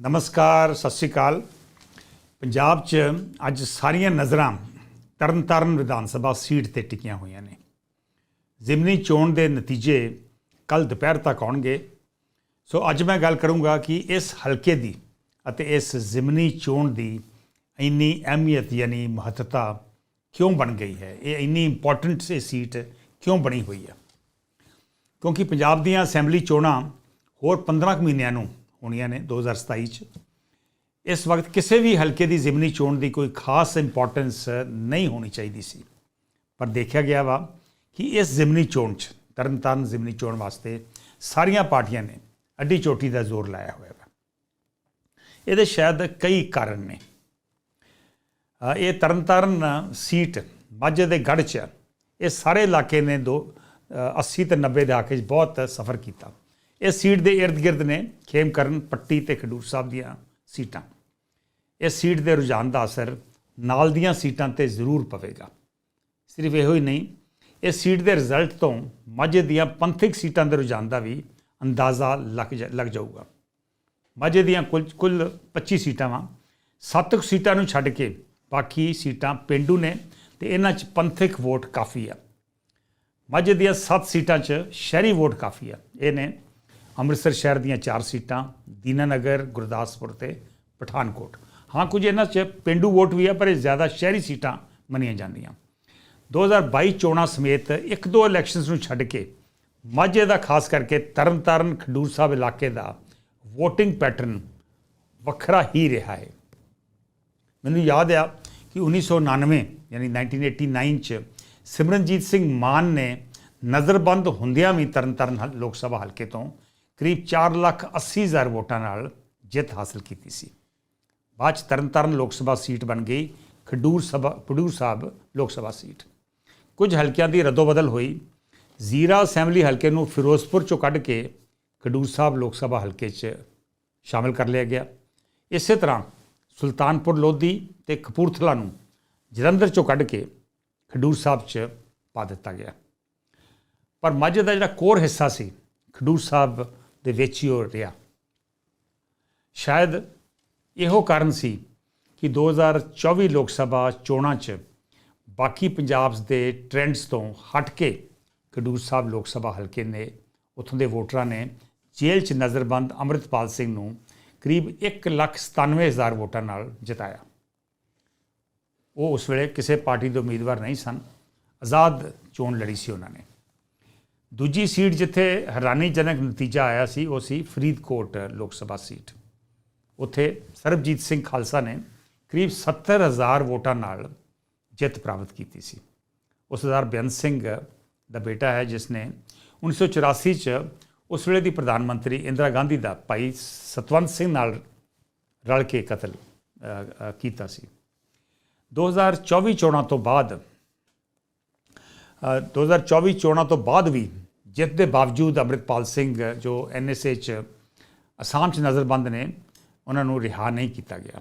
ਨਮਸਕਾਰ, ਸਤਿ ਸ਼੍ਰੀ ਅਕਾਲ। ਪੰਜਾਬ 'ਚ ਅੱਜ ਸਾਰੀਆਂ ਨਜ਼ਰਾਂ ਤਰਨਤਾਰਨ ਵਿਧਾਨ ਸਭਾ ਸੀਟ ਤੇ ਟਿਕੀਆਂ ਹੋਈਆਂ ਨੇ। ਜ਼ਿਮਨੀ ਚੋਣ ਦੇ ਨਤੀਜੇ ਕੱਲ ਦੁਪਹਿਰ ਤੱਕ ਆਉਣਗੇ। ਸੋ ਅੱਜ ਮੈਂ ਗੱਲ ਕਰੂੰਗਾ ਕਿ ਇਸ ਹਲਕੇ ਦੀ ਅਤੇ ਇਸ ਜ਼ਿਮਨੀ ਚੋਣ ਦੀ ਇੰਨੀ ਅਹਿਮੀਅਤ ਯਾਨੀ ਮਹੱਤਤਾ ਕਿਉਂ ਬਣ ਗਈ ਹੈ? ਇਹ ਇੰਨੀ ਇੰਪੋਰਟੈਂਟ ਇਹ ਸੀਟ ਕਿਉਂ ਬਣੀ ਹੋਈ ਹੈ? ਕਿਉਂਕਿ ਪੰਜਾਬ ਦੀਆਂ ਅਸੈਂਬਲੀ ਚੋਣਾਂ ਹੋਰ 15 ਕੁ ਮਹੀਨਿਆਂ ਨੂੰ ਹੋਣੀਆਂ ਨੇ 2027 ਚ। ਇਸ ਵਕਤ ਕਿਸੇ ਵੀ ਹਲਕੇ ਦੀ ਜ਼ਿਮਨੀ ਚੋਣ ਦੀ ਕੋਈ ਖਾਸ ਇੰਪੋਰਟੈਂਸ ਨਹੀਂ ਹੋਣੀ ਚਾਹੀਦੀ ਸੀ। ਪਰ ਦੇਖਿਆ ਗਿਆ ਵਾ ਕਿ ਇਸ ਜ਼ਿਮਨੀ ਚੋਣ ਚ ਤਰਨਤਾਰਨ ਜ਼ਿਮਨੀ ਚੋਣ ਵਾਸਤੇ ਸਾਰੀਆਂ ਪਾਰਟੀਆਂ ਨੇ ਅੱਡੀ ਚੋਟੀ ਦਾ ਜ਼ੋਰ ਲਾਇਆ ਹੋਇਆ ਵਾ। ਇਹਦੇ ਸ਼ਾਇਦ ਕਈ ਕਾਰਨ ਨੇ। ਇਹ ਤਰਨਤਾਰਨ ਸੀਟ ਮਾਝੇ ਦੇ ਗੜ੍ਹ ਚ ਇਹ ਸਾਰੇ ਇਲਾਕੇ ਨੇ ਦੋ ਅ, 80 ਤੇ 90 ਦੇ ਆਕੇ 'ਚ ਬਹੁਤ ਸਫ਼ਰ ਕੀਤਾ। ਇਸ ਸੀਟ ਦੇ ird ਗਿਰਦ ਨੇ ਖੇਮਕਰਨ ਪੱਟੀ ਤੇ ਖਡੂਰ ਸਾਹਿਬ ਦੀਆਂ ਸੀਟਾਂ। ਇਸ ਸੀਟ ਦੇ ਰੁਝਾਨ ਦਾ ਅਸਰ ਨਾਲ ਦੀਆਂ ਸੀਟਾਂ ਤੇ ਜ਼ਰੂਰ ਪਵੇਗਾ। ਸਿਰਫ ਇਹੋ ਹੀ ਨਹੀਂ ਇਸ ਸੀਟ ਦੇ ਰਿਜ਼ਲਟ ਤੋਂ ਮਾਝੇ ਦੀਆਂ ਪੰਥਕ ਸੀਟਾਂ ਦੇ ਰੁਝਾਨ ਦਾ ਵੀ ਅੰਦਾਜ਼ਾ ਲੱਗ ਜਾ- ਲੱਗ ਜਾਊਗਾ। ਮਾਝੇ ਦੀਆਂ ਕੁੱਲ ਕੁੱਲ 25 ਸੀਟਾਂ ਵਾਂ। ਸੱਤ ਕੁ ਸੀਟਾਂ ਨੂੰ ਛੱਡ ਕੇ ਬਾਕੀ ਸੀਟਾਂ ਪਿੰਡੂ ਨੇ ਤੇ ਇਹਨਾਂ 'ਚ ਪੰਥਕ ਵੋਟ ਕਾਫੀ ਆ। ਮਾਝੇ ਦੀਆਂ 7 ਸੀਟਾਂ 'ਚ ਸ਼ਹਿਰੀ ਵੋਟ ਕਾਫੀ ਆ। ਇਹ ਨੇ ਅੰਮ੍ਰਿਤਸਰ ਸ਼ਹਿਰ ਦੀਆਂ 4 ਸੀਟਾਂ, ਦੀਨਾਨਗਰ, ਗੁਰਦਾਸਪੁਰ ਤੇ ਪਠਾਨਕੋਟ। ਹਾਂ, ਕੁਝ ਇਹਨਾਂ 'ਚ ਪਿੰਡੂ ਵੋਟ ਵੀ ਆ, ਪਰ ਇਹ ਜ਼ਿਆਦਾ ਸ਼ਹਿਰੀ ਸੀਟਾਂ ਮੰਨੀਆਂ ਜਾਂਦੀਆਂ। 2022 ਚੋਣਾਂ ਸਮੇਤ ਇੱਕ ਦੋ ਇਲੈਕਸ਼ਨਸ ਨੂੰ ਛੱਡ ਕੇ ਮਾਝੇ ਦਾ ਖਾਸ ਕਰਕੇ ਤਰਨਤਾਰਨ, ਖਡੂਰ ਸਾਹਿਬ ਇਲਾਕੇ ਦਾ VOTING ਪੈਟਰਨ ਵੱਖਰਾ ਹੀ ਰਿਹਾ ਹੈ। ਮੈਨੂੰ ਯਾਦ ਆ ਕਿ 1999 ਯਾਨੀ 1989 ਚ ਸਿਮਰਨਜੀਤ ਸਿੰਘ ਮਾਨ ਨੇ ਨਜ਼ਰਬੰਦ ਹੁੰਦਿਆਂ ਵੀ ਤਰਨਤਾਰਨ ਹਲ- ਲੋਕ ਸਭਾ ਹਲਕੇ ਤੋਂ ਕਰੀਬ 4 ਲੱਖ 80 ਹਜ਼ਾਰ ਵੋਟਾਂ ਨਾਲ ਜਿੱਤ ਹਾਸਲ ਕੀਤੀ ਸੀ। ਬਾਅਦ ਚ ਤਰਨਤਾਰਨ ਲੋਕ ਸਭਾ ਸੀਟ ਬਣ ਗਈ, ਖਡੂਰ ਸਭਾ, ਖਡੂਰ ਸਾਹਿਬ ਲੋਕ ਸਭਾ ਸੀਟ। ਕੁਝ ਹਲਕਿਆਂ ਦੀ ਰਦੋਬਦਲ ਹੋਈ। ਜ਼ੀਰਾ ਅਸੈਂਬਲੀ ਹਲਕੇ ਨੂੰ ਫਿਰੋਜ਼ਪੁਰ ਚੋਂ ਕੱਢ ਕੇ ਖਡੂਰ ਸਾਹਿਬ ਲੋਕ ਸਭਾ ਹਲਕੇ 'ਚ ਸ਼ਾਮਿਲ ਕਰ ਲਿਆ ਗਿਆ। ਇਸੇ ਤਰ੍ਹਾਂ ਸੁਲਤਾਨਪੁਰ ਲੋਧੀ ਤੇ ਕਪੂਰਥਲਾ ਨੂੰ ਜਲੰਧਰ ਚੋਂ ਕੱਢ ਕੇ ਖਡੂਰ ਸਾਹਿਬ 'ਚ ਪਾ ਦਿੱਤਾ ਗਿਆ। ਪਰ ਮਾਝੇ ਦਾ ਜਿਹੜਾ ਕੋਰ ਹਿੱਸਾ ਸੀ, ਖਡੂਰ ਸਾਹਿਬ ਦੇ ਵਿੱਚ ਹੀ ਉਹ ਰਿਹਾ। ਸ਼ਾਇਦ ਇਹੋ ਕਾਰਨ ਸੀ ਕਿ 2024 ਲੋਕ ਸਭਾ ਚੋਣਾਂ 'ਚ ਬਾਕੀ ਪੰਜਾਬ ਦੇ ਟ੍ਰੈਂਡਸ ਤੋਂ ਹਟ ਕੇ ਖਡੂਰ ਸਾਹਿਬ ਲੋਕ ਸਭਾ ਹਲਕੇ ਨੇ ਉੱਥੋਂ ਦੇ ਵੋਟਰਾਂ ਨੇ ਜੇਲ੍ਹ 'ਚ ਨਜ਼ਰਬੰਦ ਅੰਮ੍ਰਿਤਪਾਲ ਸਿੰਘ ਨੂੰ ਕਰੀਬ 1,97,000 ਵੋਟਾਂ ਨਾਲ ਜਿਤਾਇਆ। ਉਹ ਉਸ ਵੇਲੇ ਕਿਸੇ ਪਾਰਟੀ ਦੇ ਉਮੀਦਵਾਰ ਨਹੀਂ ਸਨ। ਆਜ਼ਾਦ ਚੋਣ ਲੜੀ ਸੀ ਉਹਨਾਂ ਨੇ। ਦੂਜੀ ਸੀਟ ਜਿੱਥੇ ਹੈਰਾਨੀਜਨਕ ਨਤੀਜਾ ਆਇਆ ਸੀ ਉਹ ਸੀ ਫਰੀਦਕੋਟ ਲੋਕ ਸਭਾ ਸੀਟ। ਉੱਥੇ ਸਰਬਜੀਤ ਸਿੰਘ ਖਾਲਸਾ ਨੇ ਕਰੀਬ 70000 ਵੋਟਾਂ ਨਾਲ ਜਿੱਤ ਪ੍ਰਾਪਤ ਕੀਤੀ ਸੀ। ਉਸ ਸਰਦਾਰ ਬੇਅੰਤ ਸਿੰਘ ਦਾ ਬੇਟਾ ਹੈ ਜਿਸ ਨੇ 1984 ਚ ਉਸ ਵੇਲੇ ਦੀ ਪ੍ਰਧਾਨ ਮੰਤਰੀ ਇੰਦਰਾ ਗਾਂਧੀ ਦਾ ਭਾਈ ਸਤਵੰਤ ਸਿੰਘ ਨਾਲ ਰਲ ਕੇ ਕਤਲ ਅ, ਅ, ਕੀਤਾ ਸੀ। 2024 ਚੋਣਾਂ ਤੋਂ ਬਾਅਦ ਅ, 2024 ਚੋਣਾਂ ਤੋਂ ਬਾਅਦ ਵੀ ਜਿੱਤ ਦੇ ਬਾਵਜੂਦ ਅੰਮ੍ਰਿਤਪਾਲ ਸਿੰਘ, ਜੋ ਐਨਐਸਏ ਚ ਅਸਾਮ ਚ ਨਜ਼ਰਬੰਦ ਨੇ, ਉਹਨਾਂ ਨੂੰ ਰਿਹਾ ਨਹੀਂ ਕੀਤਾ ਗਿਆ।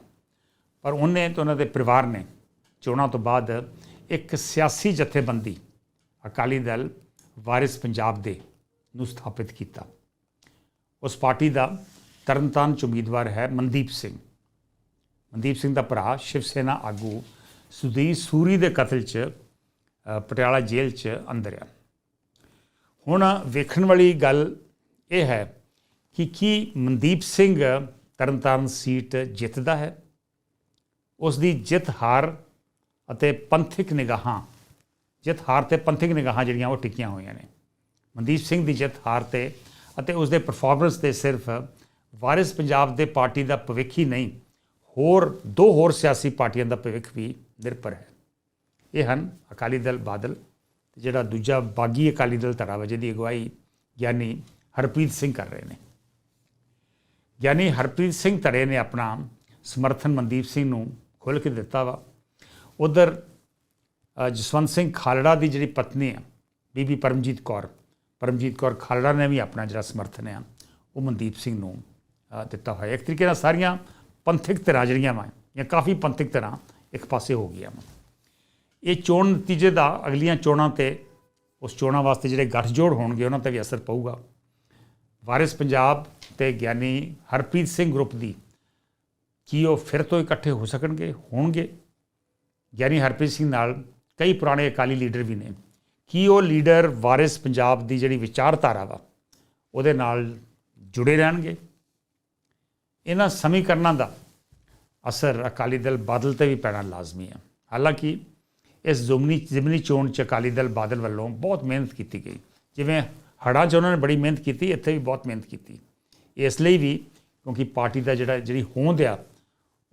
ਪਰ ਉਹਨੇ ਤੇ ਉਹਨਾਂ ਦੇ ਪਰਿਵਾਰ ਨੇ ਚੋਣਾਂ ਤੋਂ ਬਾਅਦ ਇੱਕ ਸਿਆਸੀ ਜਥੇਬੰਦੀ ਅਕਾਲੀ ਦਲ ਵਾਰਿਸ ਪੰਜਾਬ ਦੇ ਨੂੰ ਸਥਾਪਿਤ ਕੀਤਾ। ਉਸ ਪਾਰਟੀ ਦਾ ਤਰਨਤਾਰਨ ਚ ਉਮੀਦਵਾਰ ਹੈ ਮਨਦੀਪ ਸਿੰਘ। ਮਨਦੀਪ ਸਿੰਘ ਦਾ ਭਰਾ ਸ਼ਿਵ ਸੈਨਾ ਆਗੂ ਸੁਦੀਪ ਸੂਰੀ ਦੇ ਕਤਲ 'ਚ ਪਟਿਆਲਾ ਜੇਲ੍ਹ 'ਚ ਅੰਦਰ ਆ। ਹੁਣ ਵੇਖਣ ਵਾਲੀ ਗੱਲ ਇਹ ਹੈ ਕਿ ਕੀ ਮਨਦੀਪ ਸਿੰਘ ਤਰਨਤਾਰਨ ਸੀਟ ਜਿੱਤਦਾ ਹੈ? ਉਸ ਦੀ ਜਿੱਤ ਹਾਰ ਅਤੇ ਪੰਥਕ ਨਿਗਾਹਾਂ, ਜਿੱਤ ਹਾਰ ਤੇ ਪੰਥਕ ਨਿਗਾਹਾਂ ਜਿਹੜੀਆਂ ਉਹ ਟਿਕੀਆਂ ਹੋਈਆਂ ਨੇ। ਮਨਦੀਪ ਸਿੰਘ ਦੀ ਜਿੱਤ ਹਾਰ ਤੇ ਅਤੇ ਉਸ ਦੇ ਪਰਫਾਰਮੈਂਸ ਤੇ ਸਿਰਫ ਵਾਰਿਸ ਪੰਜਾਬ ਦੇ ਪਾਰਟੀ ਦਾ ਭਵਿੱਖ ਹੀ ਨਹੀਂ, ਹੋਰ ਦੋ ਹੋਰ ਸਿਆਸੀ ਪਾਰਟੀਆਂ ਦਾ ਭਵਿੱਖ ਵੀ ਨਿਰਭਰ ਹੈ। ਇਹ ਹਨ ਅਕਾਲੀ ਦਲ ਬਾਦਲ ਜਿਹੜਾ ਦੂਜਾ ਬਾਗੀ ਅਕਾਲੀ ਦਲ ਧੜਾ ਵਜੇ ਦੀ ਅਗਵਾਈ ਗਿਆਨੀ ਹਰਪ੍ਰੀਤ ਸਿੰਘ ਕਰ ਰਹੇ ਨੇ। ਗਿਆਨੀ ਹਰਪ੍ਰੀਤ ਸਿੰਘ ਧੜੇ ਨੇ ਆਪਣਾ ਸਮਰਥਨ ਮਨਦੀਪ ਸਿੰਘ ਨੂੰ ਖੁੱਲ੍ਹ ਕੇ ਦਿੱਤਾ ਵਾ। ਉਧਰ ਜਸਵੰਤ ਸਿੰਘ ਖਾਲੜਾ ਦੀ ਜਿਹੜੀ ਪਤਨੀ ਆ, ਬੀਬੀ ਪਰਮਜੀਤ ਕੌਰ ਪਰਮਜੀਤ ਕੌਰ ਖਾਲੜਾ ਨੇ ਵੀ ਆਪਣਾ ਜਿਹੜਾ ਸਮਰਥਨ ਆ, ਉਹ ਮਨਦੀਪ ਸਿੰਘ ਨੂੰ ਦਿੱਤਾ ਹੋਇਆ। ਇੱਕ ਤਰੀਕੇ ਨਾਲ ਸਾਰੀਆਂ ਪੰਥਕ ਧਿਰਾਂ ਜਿਹੜੀਆਂ ਵਾ, ਜਾਂ ਕਾਫੀ ਪੰਥਕ ਧਿਰਾਂ ਇੱਕ ਪਾਸੇ ਹੋ ਗਈਆਂ ਵਾ। ਇਹ ਚੋਣ ਨਤੀਜੇ ਦਾ ਅਗਲੀਆਂ ਚੋਣਾਂ ਤੇ, ਉਸ ਚੋਣਾਂ ਵਾਸਤੇ ਜਿਹੜੇ ਗੱਠਜੋੜ ਹੋਣਗੇ, ਉਹਨਾਂ ਤੇ ਵੀ ਅਸਰ ਪਊਗਾ। ਵਾਰਿਸ ਪੰਜਾਬ ਤੇ ਗਿਆਨੀ ਹਰਪ੍ਰੀਤ ਸਿੰਘ ਗਰੁੱਪ ਦੀ ਕੀ ਉਹ ਫਿਰ ਤੋਂ ਇਕੱਠੇ ਹੋ ਸਕਣਗੇ? ਹੋਣਗੇ। ਗਿਆਨੀ ਹਰਪ੍ਰੀਤ ਸਿੰਘ ਨਾਲ ਕਈ ਪੁਰਾਣੇ ਅਕਾਲੀ ਲੀਡਰ ਵੀ ਨੇ। ਕੀ ਉਹ ਲੀਡਰ ਵਾਰਿਸ ਪੰਜਾਬ ਦੀ ਜਿਹੜੀ ਵਿਚਾਰਧਾਰਾ ਵਾ, ਉਹਦੇ ਨਾਲ ਜੁੜੇ ਰਹਿਣਗੇ? ਇਹਨਾਂ ਸਮੀਕਰਨਾਂ ਦਾ ਅਸਰ ਅਕਾਲੀ ਦਲ ਬਾਦਲ ਤੇ ਵੀ ਪੈਣਾ ਲਾਜ਼ਮੀ ਹੈ ਹਾਲਾਂਕਿ ਇਸ ਜ਼ੁਮਨੀ ਜ਼ਿਮਨੀ ਚੋਣ ਚ ਅਕਾਲੀ ਦਲ ਬਾਦਲ ਵੱਲੋਂ ਬਹੁਤ ਮਿਹਨਤ ਕੀਤੀ ਗਈ। ਜਿਵੇਂ ਹੜ੍ਹਾਂ 'ਚ ਉਹਨਾਂ ਨੇ ਬੜੀ ਮਿਹਨਤ ਕੀਤੀ, ਇੱਥੇ ਵੀ ਬਹੁਤ ਮਿਹਨਤ ਕੀਤੀ। ਇਸ ਲਈ ਵੀ ਕਿਉਂਕਿ ਪਾਰਟੀ ਦਾ ਜਿਹੜਾ, ਜਿਹੜੀ ਹੋਂਦ ਆ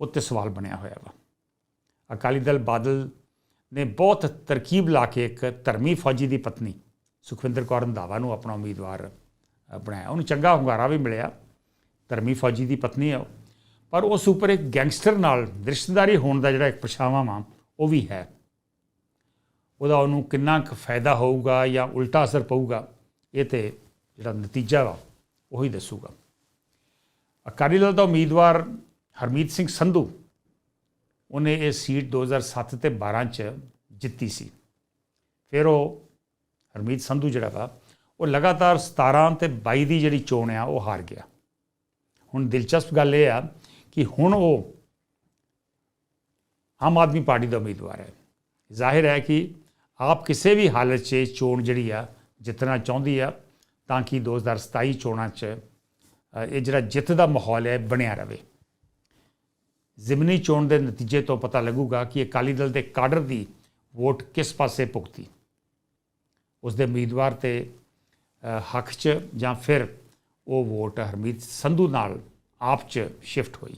ਉੱਤੇ ਸਵਾਲ ਬਣਿਆ ਹੋਇਆ ਵਾ। ਅਕਾਲੀ ਦਲ ਬਾਦਲ ਨੇ ਬਹੁਤ ਤਰਕੀਬ ਲਾ ਕੇ ਇੱਕ ਧਰਮੀ ਫੌਜੀ ਦੀ ਪਤਨੀ, ਸੁਖਵਿੰਦਰ ਕੌਰ ਰੰਧਾਵਾ ਨੂੰ ਆਪਣਾ ਉਮੀਦਵਾਰ ਬਣਾਇਆ। ਉਹਨੂੰ ਚੰਗਾ ਹੁੰਗਾਰਾ ਵੀ ਮਿਲਿਆ। ਧਰਮੀ ਫੌਜੀ ਦੀ ਪਤਨੀ ਹੈ ਉਹ। ਪਰ ਉਸ ਉੱਪਰ ਇੱਕ ਗੈਂਗਸਟਰ ਨਾਲ ਰਿਸ਼ਤੇਦਾਰੀ ਹੋਣ ਦਾ ਜਿਹੜਾ ਇੱਕ ਪਛਾਵਾਂ ਵਾ, ਉਹ ਵੀ ਹੈ। ਉਹਦਾ ਉਹਨੂੰ ਕਿੰਨਾ ਕੁ ਫਾਇਦਾ ਹੋਊਗਾ ਜਾਂ ਉਲਟਾ ਅਸਰ ਪਊਗਾ, ਇਹ ਤੇ ਜਿਹੜਾ ਨਤੀਜਾ ਵਾ, ਉਹੀ ਦੱਸੂਗਾ। ਅਕਾਲੀ ਦਲ ਦਾ ਉਮੀਦਵਾਰ ਹਰਮੀਤ ਸਿੰਘ ਸੰਧੂ, ਉਹਨੇ ਇਹ ਸੀਟ 2007 ਤੇ 12 ਚ ਜਿੱਤੀ ਸੀ। ਫਿਰ ਉਹ ਹਰਮੀਤ ਸੰਧੂ ਜਿਹੜਾ ਵਾ, ਉਹ ਲਗਾਤਾਰ 17 ਤੇ 22 ਦੀ ਜਿਹੜੀ ਚੋਣ ਆ, ਉਹ ਹਾਰ ਗਿਆ। ਹੁਣ ਦਿਲਚਸਪ ਗੱਲ ਇਹ ਆ ਕਿ ਹੁਣ ਉਹ ਆਮ ਆਦਮੀ ਪਾਰਟੀ ਦਾ ਉਮੀਦਵਾਰ ਹੈ। ਜ਼ਾਹਿਰ ਹੈ ਕਿ ਆਪ ਕਿਸੇ ਵੀ ਹਾਲਤ 'ਚ ਇਹ ਚੋਣ ਜਿਹੜੀ ਆ ਜਿੱਤਣਾ ਚਾਹੁੰਦੀ ਆ, ਤਾਂ ਕਿ 2027 ਚੋਣਾਂ 'ਚ ਇਹ ਜਿਹੜਾ ਜਿੱਤ ਦਾ ਮਾਹੌਲ ਹੈ, ਬਣਿਆ ਰਵੇ। ਜ਼ਿਮਨੀ ਚੋਣ ਦੇ ਨਤੀਜੇ ਤੋਂ ਪਤਾ ਲੱਗੂਗਾ ਕਿ ਅਕਾਲੀ ਦਲ ਦੇ ਕਾਡਰ ਦੀ ਵੋਟ ਕਿਸ ਪਾਸੇ ਭੁਗਤੀ। ਉਸ ਦੇ ਉਮੀਦਵਾਰ ਤੇ ਹੱਕ 'ਚ ਜਾਂ ਫਿਰ ਉਹ ਵੋਟ ਹਰਮੀਤ ਸੰਧੂ ਨਾਲ ਆਪ 'ਚ ਸ਼ਿਫਟ ਹੋਈ।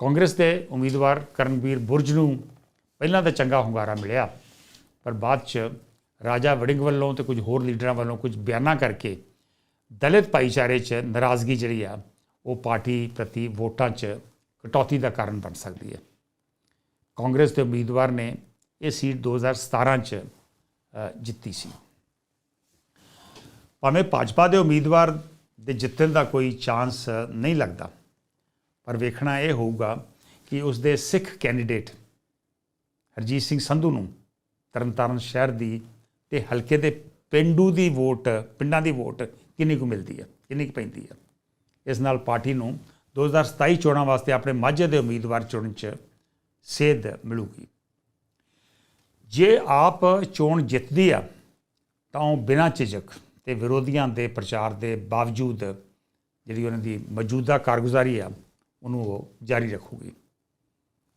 ਕਾਂਗਰਸ ਦੇ ਉਮੀਦਵਾਰ ਕਰਨਵੀਰ ਬੁਰਜ ਨੂੰ ਪਹਿਲਾਂ ਤਾਂ ਚੰਗਾ ਹੁੰਗਾਰਾ ਮਿਲਿਆ, ਪਰ ਬਾਅਦ 'ਚ ਰਾਜਾ ਵੜਿੰਗ ਵੱਲੋਂ ਤੇ ਕੁਝ ਹੋਰ ਲੀਡਰਾਂ ਵੱਲੋਂ ਕੁਝ ਬਿਆਨਾਂ ਕਰਕੇ ਦਲਿਤ ਭਾਈਚਾਰੇ 'ਚ ਨਾਰਾਜ਼ਗੀ ਜਿਹੜੀ ਆ, ਉਹ ਪਾਰਟੀ ਪ੍ਰਤੀ ਵੋਟਾਂ 'ਚ ਕਟੌਤੀ ਦਾ ਕਾਰਨ ਬਣ ਸਕਦੀ ਹੈ। ਕਾਂਗਰਸ ਦੇ ਉਮੀਦਵਾਰ ਨੇ ਇਹ ਸੀਟ 2017 'ਚ ਜਿੱਤੀ ਸੀ। ਭਾਵੇਂ ਭਾਜਪਾ ਦੇ ਉਮੀਦਵਾਰ ਦੇ ਜਿੱਤਣ ਦਾ ਕੋਈ ਚਾਂਸ ਨਹੀਂ ਲੱਗਦਾ, ਪਰ ਵੇਖਣਾ ਇਹ ਹੋਊਗਾ ਕਿ ਉਸ ਦੇ ਸਿੱਖ ਕੈਂਡੀਡੇਟ ਹਰਜੀਤ ਸਿੰਘ ਸੰਧੂ ਨੂੰ ਤਰਨਤਾਰਨ ਸ਼ਹਿਰ ਦੀ ਤੇ ਹਲਕੇ ਦੇ ਪਿੰਡੂ ਦੀ ਵੋਟ, ਪਿੰਡਾਂ ਦੀ ਵੋਟ ਕਿੰਨੀ ਕੁ ਮਿਲਦੀ ਹੈ ਕਿੰਨੀ ਕੁ ਪੈਂਦੀ ਹੈ ਇਸ ਨਾਲ ਪਾਰਟੀ ਨੂੰ 2027 ਚੋਣਾਂ ਵਾਸਤੇ ਆਪਣੇ ਮਾਝੇ ਦੇ ਉਮੀਦਵਾਰ ਚੁਣਨ 'ਚ ਸੇਧ ਮਿਲੂਗੀ। ਜੇ ਆਪ ਚੋਣ ਜਿੱਤਦੀ ਆ, ਤਾਂ ਉਹ ਬਿਨਾਂ ਝਿਜਕ ਤੇ ਵਿਰੋਧੀਆਂ ਦੇ ਪ੍ਰਚਾਰ ਦੇ ਬਾਵਜੂਦ ਜਿਹੜੀ ਉਹਨਾਂ ਦੀ ਮੌਜੂਦਾ ਕਾਰਗੁਜ਼ਾਰੀ ਆ, ਉਹਨੂੰ ਉਹ ਜਾਰੀ ਰੱਖੂਗੀ।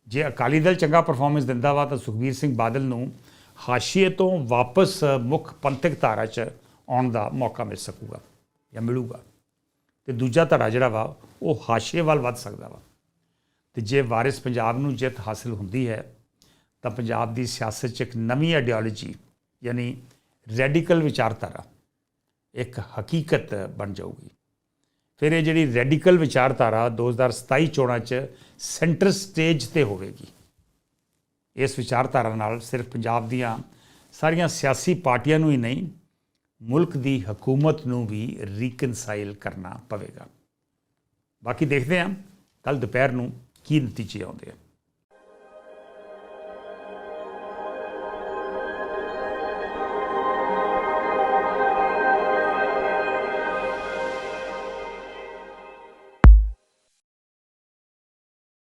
ਜੇ ਅਕਾਲੀ ਦਲ ਚੰਗਾ ਪਰਫਾਰਮੈਂਸ ਦਿੰਦਾ ਵਾ ਤਾਂ ਸੁਖਬੀਰ ਸਿੰਘ ਬਾਦਲ ਨੂੰ ਹਾਸ਼ੀਏ ਤੋਂ ਵਾਪਸ ਮੁੱਖ ਪੰਥਕ ਧਾਰਾ 'ਚ ਆਉਣ ਦਾ ਮੌਕਾ ਮਿਲ ਸਕੂਗਾ ਜਾਂ ਮਿਲੂਗਾ। ਤੇ ਦੂਜਾ ਧੜਾ ਜਿਹੜਾ ਵਾ, ਉਹ ਹਾਸ਼ੀਏ ਵੱਲ ਵੱਧ ਸਕਦਾ ਵਾ। ਤੇ ਜੇ ਵਾਰਿਸ ਪੰਜਾਬ ਨੂੰ ਜਿੱਤ ਹਾਸਲ ਹੁੰਦੀ ਹੈ, ਤਾਂ ਪੰਜਾਬ ਦੀ ਸਿਆਸਤ 'ਚ ਇੱਕ ਨਵੀਂ ਆਈਡੀਓਲੋਜੀ ਯਾਨੀ ਰੈਡੀਕਲ ਵਿਚਾਰਧਾਰਾ ਇੱਕ ਹਕੀਕਤ ਬਣ ਜਾਊਗੀ। ਫਿਰ ਇਹ ਜਿਹੜੀ ਰੈਡੀਕਲ ਵਿਚਾਰਧਾਰਾ 2027 ਚੋਣਾਂ 'ਚ ਸੈਂਟਰ ਸਟੇਜ ਤੇ ਹੋਵੇਗੀ। ਇਸ ਵਿਚਾਰਧਾਰਾ ਨਾਲ ਸਿਰਫ ਪੰਜਾਬ ਦੀਆਂ ਸਾਰੀਆਂ ਸਿਆਸੀ ਪਾਰਟੀਆਂ ਨੂੰ ਹੀ ਨਹੀਂ, ਮੁਲਕ ਦੀ ਹਕੂਮਤ ਨੂੰ ਵੀ ਰੀਕਨਸਾਈਲ ਕਰਨਾ ਪਵੇਗਾ। ਬਾਕੀ ਦੇਖਦੇ ਹਾਂ ਕੱਲ ਦੁਪਹਿਰ ਨੂੰ ਕੀ ਨਤੀਜੇ ਆਉਂਦੇ ਆ।